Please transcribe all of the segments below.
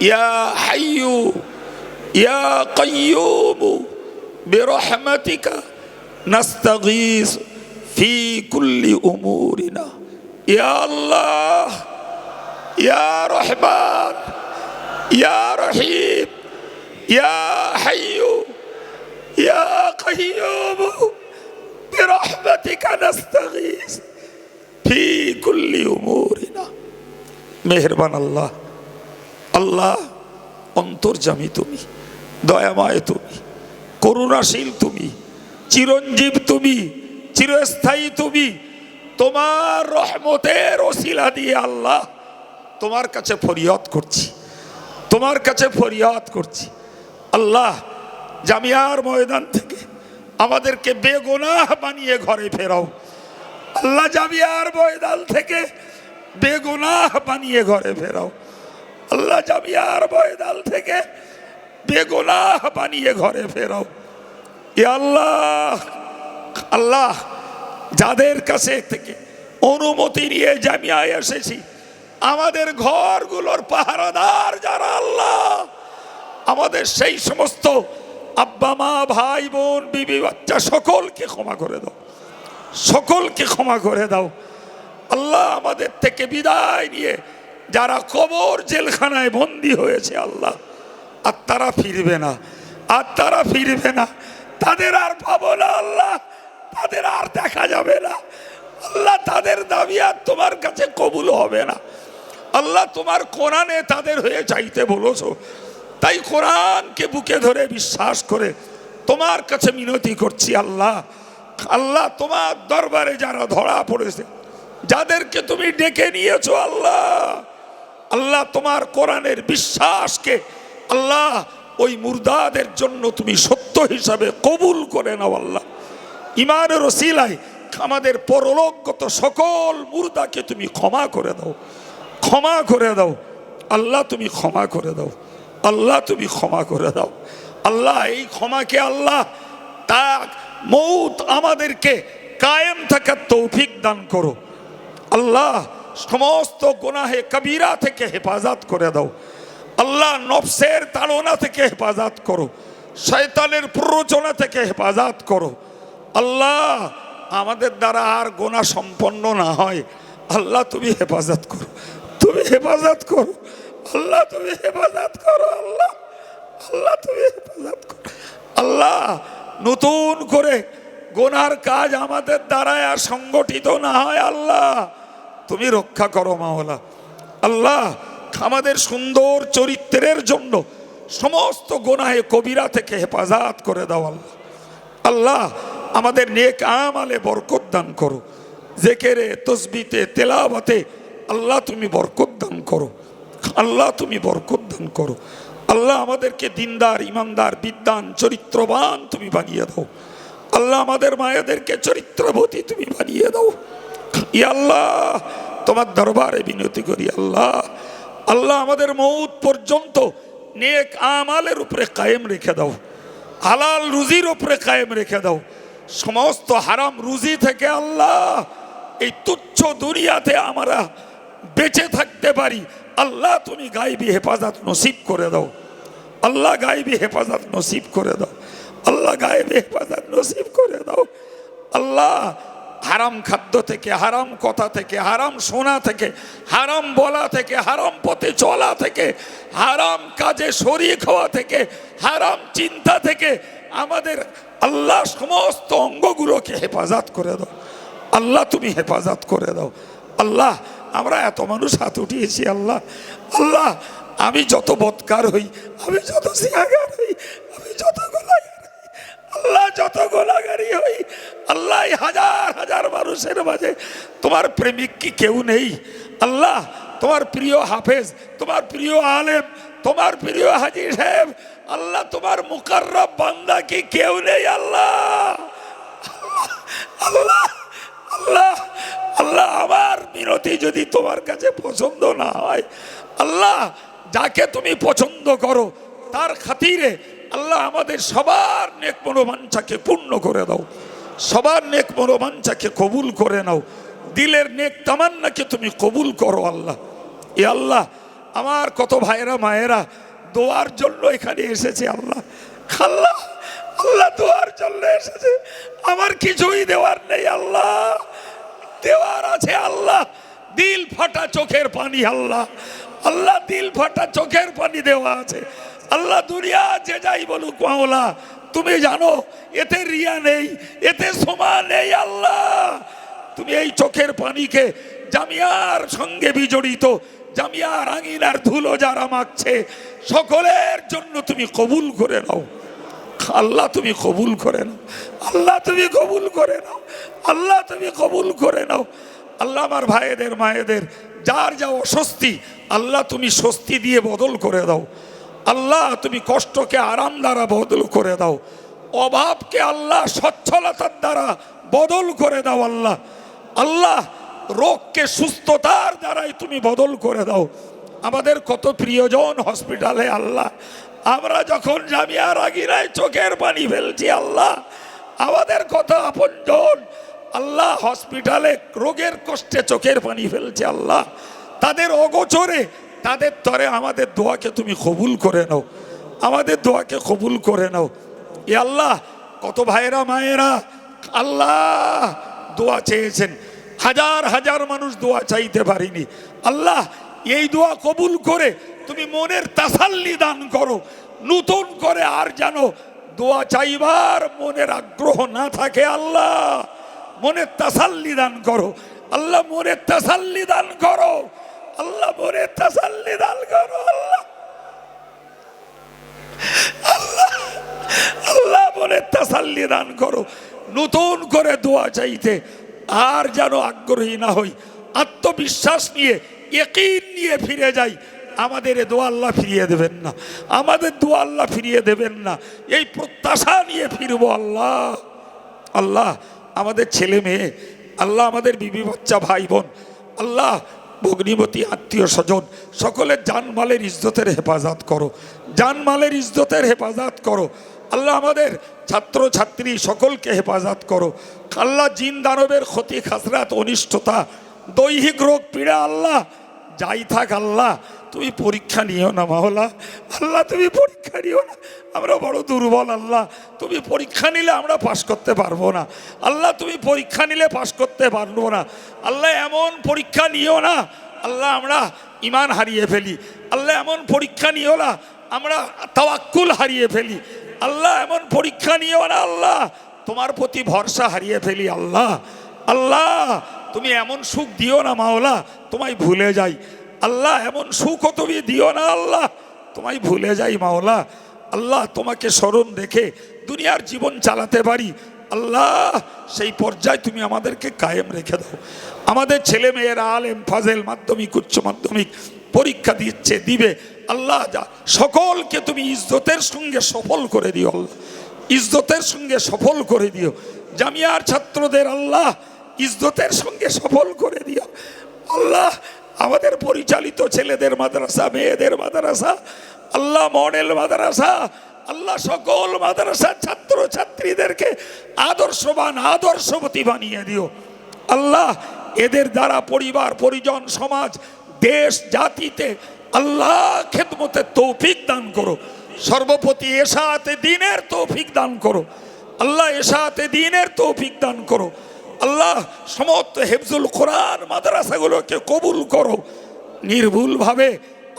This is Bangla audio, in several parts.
يا حي يا قيوم برحمتك نستغيث في كل أمورنا. يا الله يا رحمن يا رحيم يا حي يا قيوم برحمتك نستغيث في كل أمورنا. مهربان الله. আল্লাহ অন্তর্জামী তুমি, দয়াময় তুমি, করুণাশীল তুমি, চিরঞ্জীব তুমি, চিরস্থায়ী তুমি, তোমার রহমতের ওসিলা দিয়ে আল্লাহ তোমার কাছে ফরিয়াদ করছি, তোমার কাছে ফরিয়াদ করছি। আল্লাহ, জামিয়ার ময়দান থেকে আমাদেরকে বেগুনাহ বানিয়ে ঘরে ফেরাও। আল্লাহ, জামিয়ার ময়দান থেকে বেগুনাহ বানিয়ে ঘরে ফেরাও। আল্লাহ জামিয়ার ময়দান থেকে বেগুনাহ বানিয়ে ঘরে ফেরাও। এ আল্লাহ আল্লাহ যাদের কাছে থেকে অনুমতি নিয়ে জামিয়ায় এসেছি, আমাদের ঘরগুলোর পাহারাদার যারা আল্লাহ, আমাদের সেই সমস্ত আব্বা, মা, ভাই, বোন, বিবি, বাচ্চা সকলকে ক্ষমা করে দাও। সকলকে ক্ষমা করে দাও। আল্লাহ আমাদের থেকে বিদায় নিয়ে যারা কবর জেলখানায় বন্দী হয়েছে আল্লাহ, আর তারা ফিরবে না, আর তারা ফিরবে না। তাদের আর পাবো না আল্লাহ, তাদের আর দেখা যাবে না। আল্লাহ তাদের দাবি আর তোমার কাছে কবুল হবে না। আল্লাহ তোমার কোরআনে তাদের হয়ে চাইতে বলেছ। তাই কোরআনকে বুকে ধরে বিশ্বাস করে তোমার কাছে মিনতি করছি আল্লাহ। আল্লাহ তোমার দরবারে যারা ধরা পড়েছে, যাদেরকে তুমি ডেকে নিয়েছো আল্লাহ আল্লাহ তোমার কোরআনের বিশ্বাসকে আল্লাহ ওই মুর্দাদের জন্য তুমি সত্য হিসাবে কবুল করে নাও আল্লাহ। ইমানের ওসিলায় আমাদের পরলোকগত সকল মুর্দাকে তুমি ক্ষমা করে দাও। ক্ষমা করে দাও। আল্লাহ তুমি ক্ষমা করে দাও। আল্লাহ তুমি ক্ষমা করে দাও। আল্লাহ, এই ক্ষমাকে আল্লাহ তা মৌত আমাদেরকে কায়েম থাকার তৌফিক দান করো। আল্লাহ সমস্ত গুনাহে কবিরা থেকে হেফাজত করে দাও। আল্লাহ নফসের তাড়না থেকে হেফাজত করো। শয়তানের প্ররোচনা থেকে হেফাজত করো। আল্লাহ, আমাদের দ্বারা আর গোনা সম্পন্ন না হয়। আল্লাহ, তুমি হেফাজত করো। তুমি হেফাজত করো। আল্লাহ, তুমি হেফাজত করো। আল্লাহ আল্লাহ, তুমি হেফাজত করো। আল্লাহ, নতুন করে গোনার কাজ আমাদের দ্বারায় আর সংগঠিত না হয়। আল্লাহ তুমি রক্ষা করো মাওলা। আল্লাহ আমাদের সুন্দর চরিত্রের জন্য সমস্ত গোনাহে কবিরা থেকে হেফাজত করে দাও আল্লাহ। আল্লাহ আমাদের নেক আমালে বরকত দান করো। জেকেরে, তসবিতে, তেলাওয়াতে আল্লাহ তুমি বরকত দান করো। আল্লাহ তুমি বরকত দান করো। আল্লাহ আমাদেরকে দিনদার, ইমানদার বিদ্যান চরিত্রবান তুমি বানিয়ে দাও। আল্লাহ আমাদের মায়েদেরকে চরিত্রবতী তুমি বানিয়ে দাও। আল্লাহ, তোমার দরবারে বিনতি করি আল্লাহ। আল্লাহ আমাদের মৌত পর্যন্ত নেক আমালের উপরে কায়েম রেখে দাও। হালাল রুজির উপরে কায়েম রেখে দাও। সমস্ত হারাম রুজি থেকে আল্লাহ, এই তুচ্ছ দুনিয়াতে আমরা বেঁচে থাকতে পারি। আল্লাহ, তুমি গাইবি হেফাজত নসিব করে দাও। আল্লাহ গাইবি হেফাজত নসিব করে দাও। আল্লাহ গাইবি হেফাজত নসিব করে দাও। আল্লাহ হারাম খাদ্য থেকে, হারাম কথা থেকে, হারাম শোনা থেকে, হারাম বলা থেকে, হারাম পথে চলা থেকে, হারাম কাজে শরিক হওয়া থেকে, হারাম চিন্তা থেকে আমাদের আল্লাহ সমস্ত অঙ্গগুলোকে হেফাজত করে দাও। আল্লাহ তুমি হেফাজত করে দাও। আল্লাহ, আমরা এত মানুষ হাত উঠিয়েছি, আল্লাহ। আল্লাহ, আমি যত বৎকার হই, আমি যত সিয়াগার হই, আমি যত গোলাগার হই আল্লাহ যত গোলাগারি হই, আল্লাহ হাজার হাজার মানুষের মাঝে তোমার প্রেমিক কি কেউ নেই? আল্লাহ, তোমার প্রিয় হাফেজ, তোমার প্রিয় আলেম, তোমার প্রিয় হাজি সাহেব, আল্লাহ, তোমার মুকাররব বান্দা কি কেউ নেই? আল্লাহ আল্লাহ আল্লাহ আল্লাহ, আমার মিনতি যদি তোমার কাছে পছন্দ না হয়, আল্লাহ, যাকে তুমি পছন্দ করো, তার খাতিরে আল্লাহ আমাদের সবার নেক মনোবাঞ্ছাকে পূর্ণ করে দাও। সবার নেক মনোবাঞ্ছাকে কবুল করে নাও। দিলের নেক তামান্নাকে তুমি কবুল করো আল্লাহ। এ আল্লাহ, আমার কত ভাইয়েরা মায়েরা দোয়ার জন্য এখানে এসেছে আল্লাহ। আল্লাহ আল্লাহ দোয়ার জন্য এসেছে। আমার কিছুই দেওয়ার নেই আল্লাহ। দেওয়ার আছে আল্লাহ। দিল ফাটা চোখের পানি আল্লাহ। আল্লাহ, দিল ফাটা চোখের পানি দেওয়া আছে। আল্লাহ দুনিয়া যে যাই বলুক মাওলা, তুমি জানো, এতে রিয়া নেই, এতে সমা নেই আল্লাহ। তুমি এই চোখের পানিকে জামিয়ার সঙ্গে বিজড়িত জামিয়ার আঙিনার ধুলো যারা মাখছে, সকলের জন্য তুমি কবুল করে নাও। আল্লাহ তুমি কবুল করে নাও। আল্লাহ তুমি কবুল করে নাও। আল্লাহ তুমি কবুল করে নাও। আল্লাহ আমার ভাইয়েদের মায়েদের, যার যা অস্বস্তি, আল্লাহ তুমি স্বস্তি দিয়ে বদল করে দাও। আল্লাহ, তুমি কষ্টকে আরাম দ্বারা বদল করে দাও। অভাবকে আল্লাহ সচ্ছলতার দ্বারা বদল করে দাও আল্লাহ। আল্লাহ, রোগকে সুস্থতার দ্বারাই তুমি বদল করে দাও। আমাদের কত প্রিয়জন হসপিটালে আল্লাহ, আমরা যখন জামিয়ার আগিরায় চোখের পানি ফেলছি আল্লাহ, আমাদের কত আপনজন আল্লাহ হসপিটালে রোগের কষ্টে চোখের পানি ফেলছে আল্লাহ। তাদের অগোচরে তাদের তরে আমাদের দোয়াকে তুমি কবুল করে নাও। আমাদের দোয়াকে কবুল করে নাও। এ আল্লাহ, কত ভাইয়েরা, মায়েরা, আল্লাহ দোয়া চেয়েছেন। হাজার হাজার মানুষ দোয়া চাইতে পারিনি। আল্লাহ, এই দোয়া কবুল করে তুমি মনের তাসাল্লি দান করো। নতুন করে আর যেন দোয়া চাইবার মনের আগ্রহ না থাকে আল্লাহ। মনের তাসাল্লি দান করো। আল্লাহ, মনের তাসাল্লি দান করো। আল্লাহ মনের তাসাল্লি দান করো, আল্লাহ। আল্লাহ মনের তাসাল্লি দান করো। নতুন করে দোয়া চাইতে আর যেন আগ্রহী না হই, আত্মবিশ্বাস নিয়ে একই নিয়ে ফিরে যাই, আমাদের এ দোয়া আল্লাহ ফিরিয়ে দেবেন না। আমাদের দোয়া আল্লাহ ফিরিয়ে দেবেন না। এই প্রত্যাশা নিয়ে ফিরবো আল্লাহ। আল্লাহ, আমাদের ছেলে মেয়ে, আল্লাহ আমাদের বিবি বাচ্চা ভাই বোন, আল্লাহ ভগ্নিমতী আত্মীয় স্বজন, সকলের জানমালের ইজ্জতের হেফাজত করো। জানমালের ইজ্জতের হেফাজত করো। আল্লাহ আমাদের ছাত্র ছাত্রী সকলকে হেফাজত করো। আল্লাহ জিন দানবের ক্ষতি, খাসরাত, অনিষ্টতা, দৈহিক রোগ, পীড়া, আল্লাহ, যাই থাক আল্লাহ তুমি পরীক্ষা নিও না মাওলা। আল্লাহ, তুমি পরীক্ষা নিও না। আমরা বড় দুর্বল আল্লাহ। তুমি পরীক্ষা নিলে আমরা পাশ করতে পারব না। আল্লাহ, তুমি পরীক্ষা নিলে পাশ করতে পারব না। আল্লাহ, এমন পরীক্ষা নিও না। আল্লাহ, আমরা ইমান হারিয়ে ফেলি। আল্লাহ, এমন পরীক্ষা নিও না। আমরা তাওয়াক্কুল হারিয়ে ফেলি। আল্লাহ, এমন পরীক্ষা নিও না আল্লাহ। তোমার প্রতি ভরসা হারিয়ে ফেলি আল্লাহ। আল্লাহ, তুমি এমন সুখ দিও না মাওলা। তোমায় ভুলে যাই। আল্লাহ, এমন সুখও তুমি দিও না আল্লাহ। তোমায় ভুলে যাই মাওলা। আল্লাহ, তোমাকে স্মরণ দেখে দুনিয়ার জীবন চালাতে পারি। আল্লাহ, সেই পর্যায়ে তুমি আমাদেরকে কায়েম রেখে দাও। আমাদের ছেলে মেয়েরা আলেম, ফাজেল, মাধ্যমিক, উচ্চ মাধ্যমিক পরীক্ষা দিচ্ছে, দিবে। আল্লাহ, যা, সকলকে তুমি ইজ্জতের সঙ্গে সফল করে দিও আল্লাহ। ইজ্জতের সঙ্গে সফল করে দিও। জামিয়ার ছাত্রদের আল্লাহ, ইজ্জতের সঙ্গে সফল করে দিও। আল্লাহ আমাদের পরিচালিত ছেলেদের মাদ্রাসা, মেয়েদের মাদ্রাসা, আল্লাহ মডেল মাদ্রাসা, আল্লাহ সকল মাদ্রাসার ছাত্র ছাত্রীদেরকে আদর্শবান আদর্শবতী বানিয়ে দিও। আল্লাহ, এদের দ্বারা পরিবার, পরিজন, সমাজ, দেশ, জাতিতে আল্লাহ খেদমতে তৌফিক দান করো। সর্বপ্রতি এসাতে দিনের তৌফিক দান করো। আল্লাহ এসাতে দিনের তৌফিক দান করো। আল্লাহ সমস্ত হেফজুল কোরআন মাদ্রাসাগুলোকে কবুল করো। নির্ভুলভাবে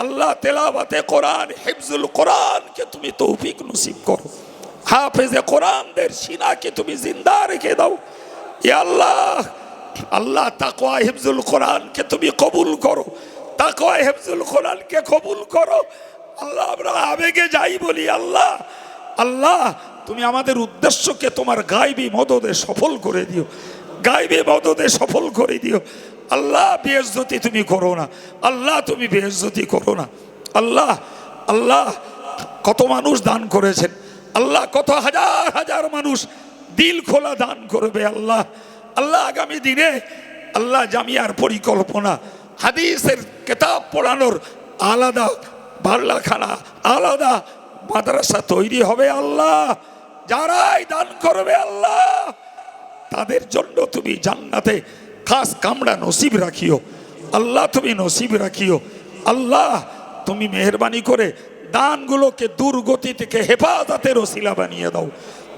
আল্লাহ তেলাবাতে কোরআন, হেফজুল কোরআনকে তুমি তৌফিক নসিব করো। হাফেজে কোরআনদের সিনাকে তুমি জিন্দা রেখে দাও। এ আল্লাহ আল্লাহ তাকওয়া হেফজুল কোরআনকে তুমি কবুল করো। তাকওয়া হেফজুল কোরআনকে কবুল করো। আল্লাহ, আমরা আবেগে যাই বলি, আল্লাহ আল্লাহ, তুমি আমাদের উদ্দেশ্যকে তোমার গাইবি মদদে সফল করে দিও। গাইবি মদদে সফল করে দিও। আল্লাহ বেহজতি তুমি করো না। আল্লাহ তুমি বেহজতি করো না। আল্লাহ আল্লাহ কত মানুষ দান করেছেন। আল্লাহ কত হাজার হাজার মানুষ দিল খোলা দান করবে আল্লাহ। আল্লাহ আগামী দিনে আল্লাহ জামিয়ার পরিকল্পনা, হাদিসের কেতাব পড়ানোর আলাদা বাল্লাখানা, আলাদা মাদ্রাসা তৈরি হবে আল্লাহ। যারাই দান করবে আল্লাহ। তাদের জন্য তুমি জান্নাতে খাস কামড়া নসিব রাখিও। আল্লাহ তুমি নসিব রাখিও। আল্লাহ তুমি মেহরবানি করে দানগুলোকে দুর্গতি থেকে হেফাজতের ওসিলা বানিয়ে দাও।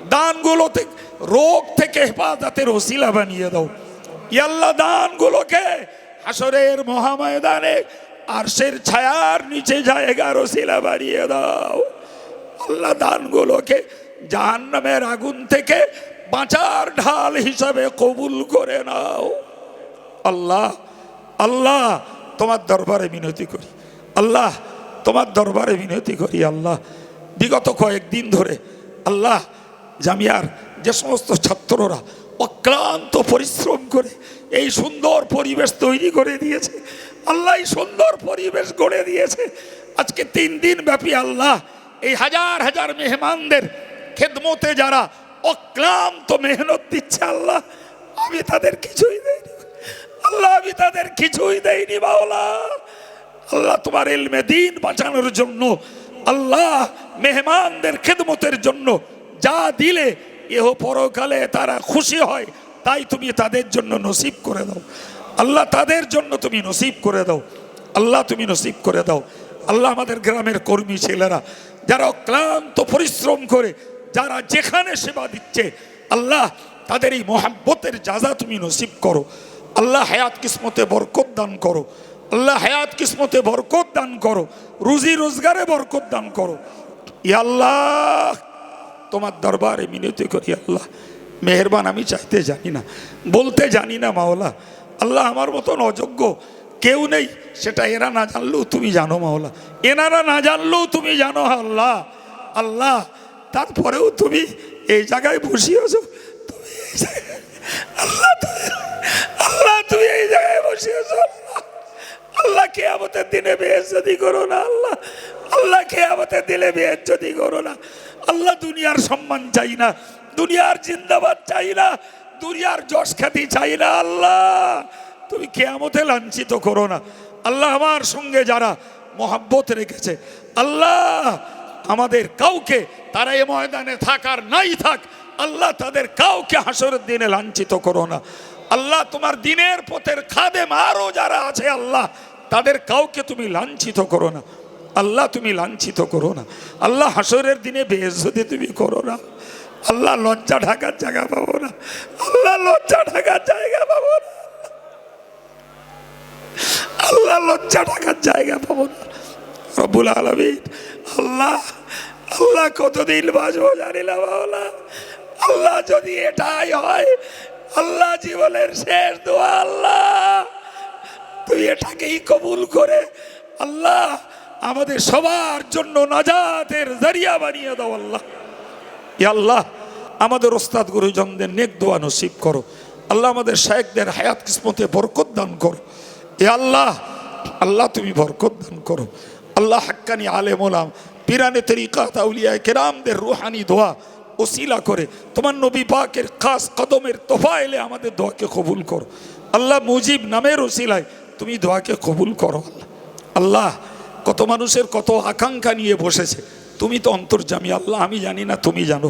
দানগুলোতে রোগ থেকে হেফাজতের ওসিলা বানিয়ে দাও। ইয়াল্লাহ দানগুলোকে হাসরের মহাময়দানে আরশের ছায়ার নিচে জায়গার ওসিলা বানিয়ে দাও। আল্লাহ দানগুলোকে জাহান্নামের আগুন থেকে বাঁচার ঢাল হিসাবে কবুল করে নাও। আল্লাহ আল্লাহ, তোমার দরবারে মিনতি করি। আল্লাহ, তোমার দরবারে মিনতি করি, আল্লাহ। বিগত কয়েকদিন ধরে আল্লাহ জামিয়ার যে সমস্ত ছাত্ররা অক্লান্ত পরিশ্রম করে এই সুন্দর পরিবেশ তৈরি করে দিয়েছে, আল্লাহ এই সুন্দর পরিবেশ গড়ে দিয়েছে। আজকে তিন দিন ব্যাপী আল্লাহ এই হাজার হাজার মেহমানদের খেদমতে যারা অক্লান্ত মেহনত দিচ্ছে আল্লাহ। আমি তাদের কিছুই দেয়নি আল্লাহ, আমি তাদের কিছুই দেয়নি বাওলা আল্লাহ তোমার এলমে দিন বাঁচানোর জন্য, আল্লাহ মেহমানদের খেদমতের জন্য যা দিলে এহ পরকালে তারা খুশি হয়, তাই তুমি তাদের জন্য নসিব করে দাও। আল্লাহ তাদের জন্য তুমি নসিব করে দাও। আল্লাহ তুমি নসিব করে দাও। আল্লাহ আমাদের গ্রামের কর্মী ছেলেরা, যারা অক্লান্ত পরিশ্রম করে যারা যেখানে সেবা দিচ্ছে, আল্লাহ তাদের এই মহাব্বতের যাজা তুমি নসিব করো। আল্লাহ হায়াত কিসমতে বরকত দান করো। আল্লাহ হায়াত কিসমতে বরকত দান করো। রুজি রোজগারে বরকত দান করো। আল্লাহ, তোমার দরবারে মিনতি করি আল্লাহ। মেহরবান, আমি চাইতে জানি না, বলতে জানি না মাওলা। আল্লাহ আমার মতন অযোগ্য কেউ নেই, সেটা এরা না জানলেও তুমি জানো মাওলা। এনারা না জানলেও তুমি জানো আল্লাহ। আল্লাহ তারপরেও তুমি এই জায়গায় বসিয়েছ তুমি আল্লাহ আল্লাহ, তুমি এই জায়গায় বসিয়েছ আল্লাহ আল্লাহ কে আমাদের দিনে বেহেজ্জতি করো না, আল্লাহ। আল্লাহ কে আমাদের দিলে বেহেজ্জতি করো না। আল্লাহ, দুনিয়ার সম্মান চাই না। দুনিয়ার জিন্দাবাদ চাই না। দুনিয়ার যশ খ্যাতি চাই না, আল্লাহ। তুমি কেয়ামতে লাঞ্ছিত করো না। আল্লাহ আমার সঙ্গে যারা মহাব্বত রেখেছে, আল্লাহ আমাদের কাউকে তারা এ ময়দানে থাকার নাই থাক, আল্লাহ তাদের কাউকে হাসরের দিনে লাঞ্ছিত করো না। আল্লাহ তোমার দিনের পথের খাদে আরও যারা আছে আল্লাহ, তাদের কাউকে তুমি লাঞ্ছিত করো না। আল্লাহ তুমি লাঞ্ছিত করো না। আল্লাহ হাসরের দিনে বেহজতি তুমি করো না। আল্লাহ লজ্জা ঢাকার জায়গা পাবো না। আল্লাহ লজ্জা ঢাকার জায়গা পাবো না। আল্লাহ লজ্জা ঢাকার জায়গা পাবো না। রব্বুল আলমিন, আল্লাহ আল্লাহ কতদিন বাঁচবো জানি না বাবলা আল্লাহ যদি এটাই হয়, আল্লাহ জীবনের শেষ দোয়া, আল্লাহ। তুই এটাকেই কবুল করে, আল্লাহ, আমাদের সবার জন্য নাজাতের জারিয়া বানিয়ে দাও, আল্লাহ। আল্লাহ, আমাদের ওস্তাদ গুরুজনদের নেক দোয়া নসিব করো। আল্লাহ, আমাদের শায়েকদের হায়াত কিসমতে বরকত দান করো। এ আল্লাহ আল্লাহ তুমি বরকত দান করো। আল্লাহ হাক্কানি আলেম ওলাম পিরানে তরিকা তাউলিয়া কেরামদের রুহানি দোয়া ওসিলা করে। তোমার নবী পাকের খাস কদমের তোফা এলে আমাদের দোয়াকে কবুল করো। আল্লাহ মুজিব নামের ওসিলায় তুমি দোয়াকে কবুল করো। আল্লাহ কত মানুষের কত আকাঙ্ক্ষা নিয়ে বসেছে। তুমি তো অন্তর্জামী, আল্লাহ আমি জানি না, তুমি জানো।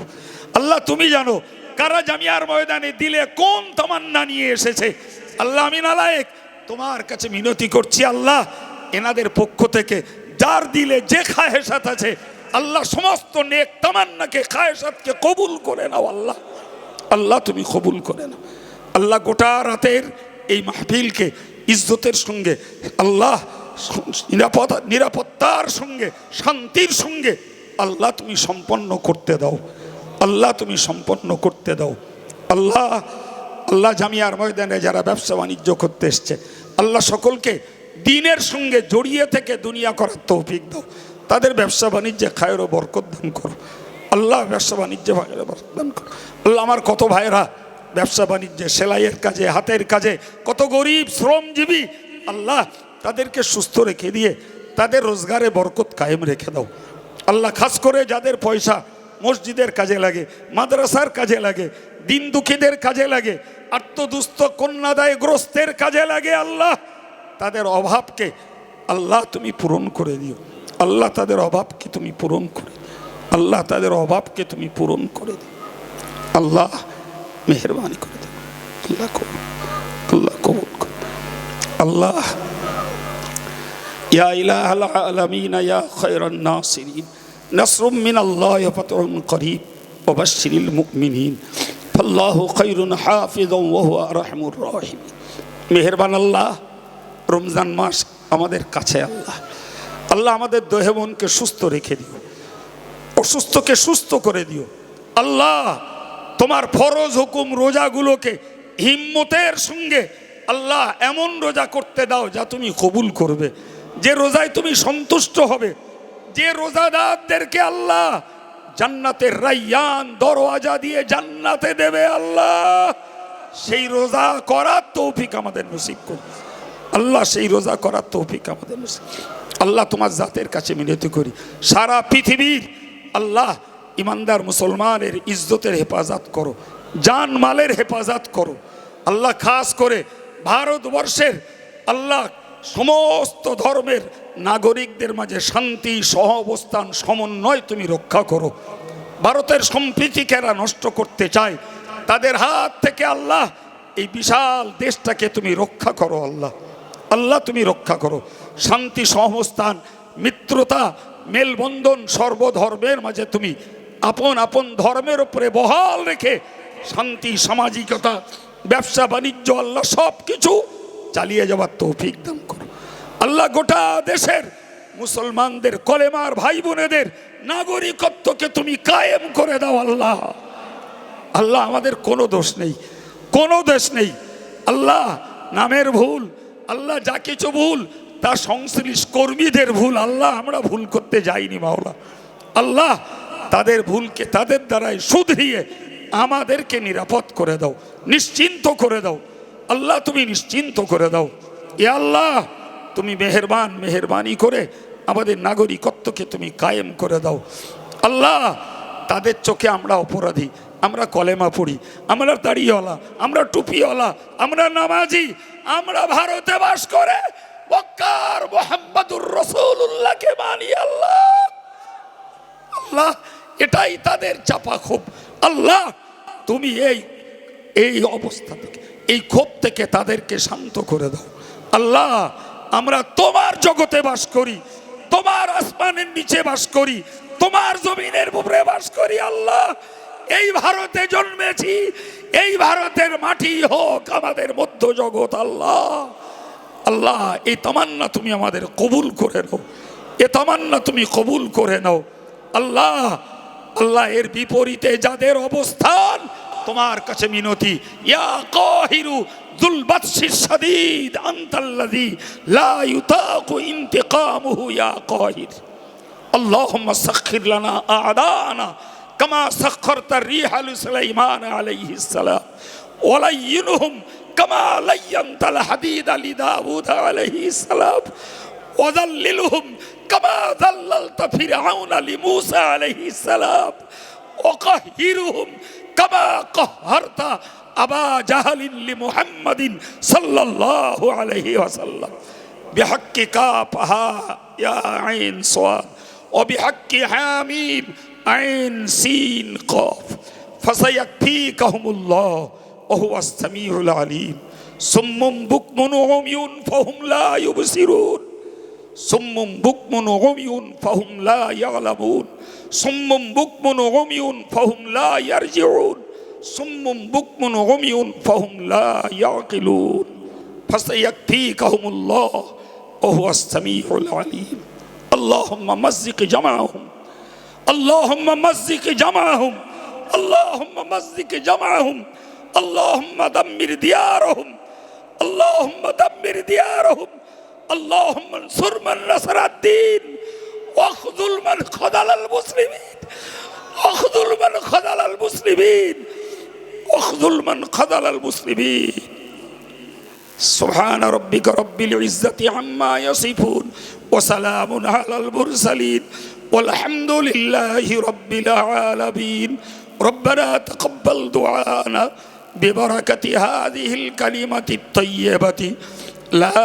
আল্লাহ তুমি জানো, কারা জামিয়ার ময়দানে দিলে কোন তামান্না নিয়ে এসেছে। আল্লাহ আমি নালায়েক, তোমার কাছে মিনতি করছি, আল্লাহ এনাদের পক্ষ থেকে যার দিলে যে খায়েসাত আছে, আল্লাহ সমস্ত নেক তামান্নাকে খায়েসাতকে কবুল করে নাও আল্লাহ। আল্লাহ তুমি কবুল করে নাও। আল্লাহ গোটা রাতের এই মাহফিলকে ইজ্জতের সঙ্গে, আল্লাহ নিরাপদ নিরাপত্তার সঙ্গে, শান্তির সঙ্গে আল্লাহ তুমি সম্পন্ন করতে দাও। আল্লাহ তুমি সম্পন্ন করতে দাও। আল্লাহ আল্লাহ জামিয়ার ময়দানে যারা ব্যবসা বাণিজ্য করতে এসছে, আল্লাহ সকলকে দিনের সঙ্গে জড়িয়ে থেকে দুনিয়া করার তৌফিক দাও। তাদের ব্যবসা বাণিজ্যে খায়েরও বরকত দান করো। আল্লাহ ব্যবসা বাণিজ্যে ভাইয়েরও বরকত দান করো। আল্লাহ আমার কত ভাইয়েরা ব্যবসা বাণিজ্যে, সেলাইয়ের কাজে, হাতের কাজে, কত গরিব, শ্রমজীবী, আল্লাহ তাদেরকে সুস্থ রেখে দিয়ে তাদের রোজগারে বরকত কায়েম রেখে দাও। আল্লাহ খাস করে যাদের পয়সা মসজিদের কাজে লাগে, মাদ্রাসার কাজে লাগে দিন দুঃখীদের কাজে লাগে, আত্মদুস্থ কন্যাদায় গ্রস্তের কাজে লাগে আল্লাহ। তাদের অভাবকে আল্লাহ তুমি পূরণ করে দিও আল্লাহ তাদের অভাবকে তুমি পূরণ করে দিও। আল্লাহ তাদের অভাবকে তুমি পূরণ করে দিও আল্লাহ মেহরবানি করে দিও আল্লাহ কবুল আল্লাহ কবুল করো আল্লাহ يا إله العالمين يا خير الناصرين نصر من الله فتح قريب وبشر المؤمنين فالله خير حافظا وهو أرحم الراحمين মেহেরবান আল্লাহ রমজান মাস আমাদের কাছে আল্লাহ। আল্লাহ আমাদের দেহে মনকে সুস্থ রেখে দিও। অসুস্থকে সুস্থ করে দিও। আল্লাহ, তোমার ফরজ হুকুম রোজাগুলোকে হিম্মতের সঙ্গে আল্লাহ এমন রোজা করতে দাও যা তুমি কবুল করবে। যে রোজায় তুমি সন্তুষ্ট হবে। যে রোজাদারদেরকে আল্লাহ জান্নাতের রাইয়ান দরওয়াজা দিয়ে জান্নাতে দেবে আল্লাহ, সেই রোজা করার তৌফিক আমাদের নসিব করবে আল্লাহ সেই রোজা করার তৌফিক আমাদের আল্লাহ তোমার জাতের কাছে মিনতি করি। সারা পৃথিবীর আল্লাহ ইমানদার মুসলমানের ইজ্জতের হেফাজত করো জান মালের হেফাজত করো। আল্লাহ খাস করে ভারতবর্ষের আল্লাহ সমস্ত ধর্মের নাগরিকদের মাঝে শান্তি সহ অবস্থান সমন্বয় তুমি রক্ষা করো। ভারতের সম্প্রীতিকেরা নষ্ট করতে চায়, তাদের হাত থেকে আল্লাহ এই বিশাল দেশটাকে তুমি রক্ষা করো আল্লাহ। আল্লাহ তুমি রক্ষা করো। শান্তি সহস্থান মিত্রতা, মেলবন্ধন সর্বধর্মের মাঝে তুমি আপন আপন ধর্মের উপরে বহাল রেখে শান্তি, সামাজিকতা, ব্যবসা, বাণিজ্য, আল্লাহ সব কিছু চালিয়ে যাবার তৌফিক দান করো। আল্লাহ গোটা দেশের মুসলমানদের, কলেমার ভাই বোনেদের নাগরিকত্বকে তুমি কায়েম করে দাও আল্লাহ। আল্লাহ, আমাদের কোনো দোষ নেই, কোনো দেশ নেই। আল্লাহ, নামের ভুল আল্লাহ যা কিছু ভুল, তা সংশ্লিষ্ট কর্মীদের ভুল, আল্লাহ আমরা ভুল করতে যাইনি মাওলা। আল্লাহ তাদের ভুলকে তাদের দ্বারাই শুধরিয়ে আমাদেরকে নিরাপদ করে দাও, নিশ্চিন্ত করে দাও। আল্লাহ তুমি নিশ্চিন্ত করে দাও। এ আল্লাহ, তুমি মেহেরবান, মেহেরবানি করে আমাদের নাগরিকত্বকে তুমি কায়েম করে দাও। আল্লাহ, তাদের চোখে আমরা অপরাধী। আমরা কলেমা পড়ি, আমরা দাড়িওয়ালা আমরা টুপিওয়ালা, আমরা নামাজি, আমরা ভারতে বাস করে বক্কার মোহাম্মদুর রসুল্লাহকে মানি আল্লাহ। আল্লাহ, এটাই তাদের চাপা ক্ষোভ। আল্লাহ, তুমি এই এই অবস্থা থেকে, এই ক্ষোভ থেকে তাদেরকে শান্ত করে দাও। আল্লাহ, আমরা তোমার জগতে বাস করি, তোমার আসমানের নিচে বাস করি, তোমার জমিনের উপরে বাস করি, আল্লাহ। এই ভারতে জন্মেছি এই ভারতের মাটি হোক আমাদের মধ্য জগৎ আল্লাহ আল্লাহ এই তামান্না তুমি আমাদের কবুল করে নাও এ তামান্না তুমি কবুল করে নাও আল্লাহ আল্লাহ এর বিপরীতে যাদের অবস্থান তোমার কাছে মিনতি ইয়া কাহিরু যুল বাতশির শাদীদ আনতাল্লাযী লা ইউতাকু ইন্তিকামুহু ইয়া কাহির اللهم سخر لنا أعداءنا كما سخرت الريح لسليمان عليه السلام. ولينهم كما لينت الحديد لداود عليه السلام. وذللهم كما ذللت فرعون لموسى عليه السلام. وقهرهم كما قهرت أبا جهل لمحمد صلى الله عليه وسلم. بحق كافها يا عين صاد وبحق حاميم عين سين قاف فسيكفيكهم الله وهو السميع العليم صم بكم عمي فهم لا يبصرون صم بكم عمي فهم لا يعلمون صم بكم عمي فهم لا يرجعون صم بكم عمي فهم لا يعقلون فسيكفيكهم الله وهو السميع العليم اللهم مزق جمعهم اللهم مزق جمعهم. اللهم مزق جمعهم. اللهم دمر ديارهم. اللهم دمر ديارهم. اللهم انصر من نصر الدين. واخذل من خذل المسلمين. واخذل من خذل المسلمين. واخذل من خذل المسلمين. سبحان ربك رب العزة عما يصفون. وسلام على المرسلين. والحمد لله رب العالمين. ربنا تقبل دعانا ببركة هذه الكلمة الطيبة. لا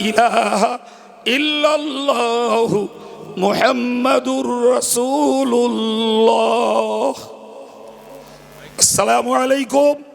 إله إلا الله محمد رسول الله. السلام عليكم.